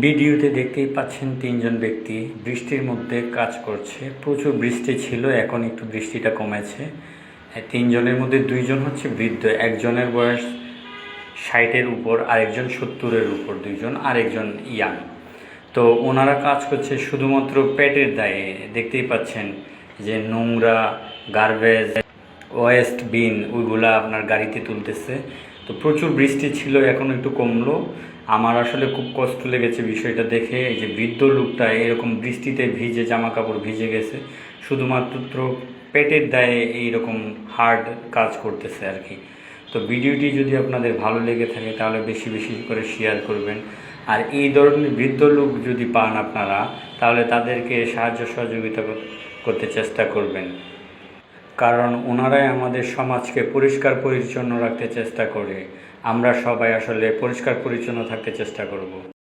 ভিডিওতে দেখতেই পাচ্ছেন তিনজন ব্যক্তি। বৃষ্টির মধ্যে কাজ করছে। প্রচুর বৃষ্টি ছিল, এখন একটু বৃষ্টিটা কমেছে। তিনজনের মধ্যে দুইজন হচ্ছে বৃদ্ধ, একজনের বয়স ষাটের উপর, আরেকজন সত্তরের উপর, দুইজন আরেকজন ইয়াং। তো ওনারা কাজ করছে শুধুমাত্র পেটের দায়ে। দেখতেই পাচ্ছেন যে নোংরা, গার্বেজ, ওয়েস্ট বিন, ওইগুলা আপনার গাড়িতে তুলতেছে। তো প্রচুর বৃষ্টি ছিল, এখন একটু কমলো। আমার আসলে খুব কষ্ট লেগেছে বিষয়টা দেখে, এই যে বৃদ্ধ লোকটা এরকম বৃষ্টিতে ভিজে জামা কাপড় ভিজে গেছে, শুধুমাত্র পেটের দায়ে এইরকম হার্ড কাজ করতেছে আর কি। তো ভিডিওটি যদি আপনাদের ভালো লেগে থাকে, তাহলে বেশি বেশি করে শেয়ার করবেন। আর এই ধরনের বৃদ্ধ লোক যদি পান আপনারা, তাহলে তাদেরকে সাহায্য সহযোগিতা করতে চেষ্টা করবেন। কারণ ওনারাই আমাদের সমাজকে পরিষ্কার পরিচ্ছন্ন রাখতে চেষ্টা করে। আমরা সবাই আসলে পরিষ্কার পরিচ্ছন্ন থাকতে চেষ্টা করব।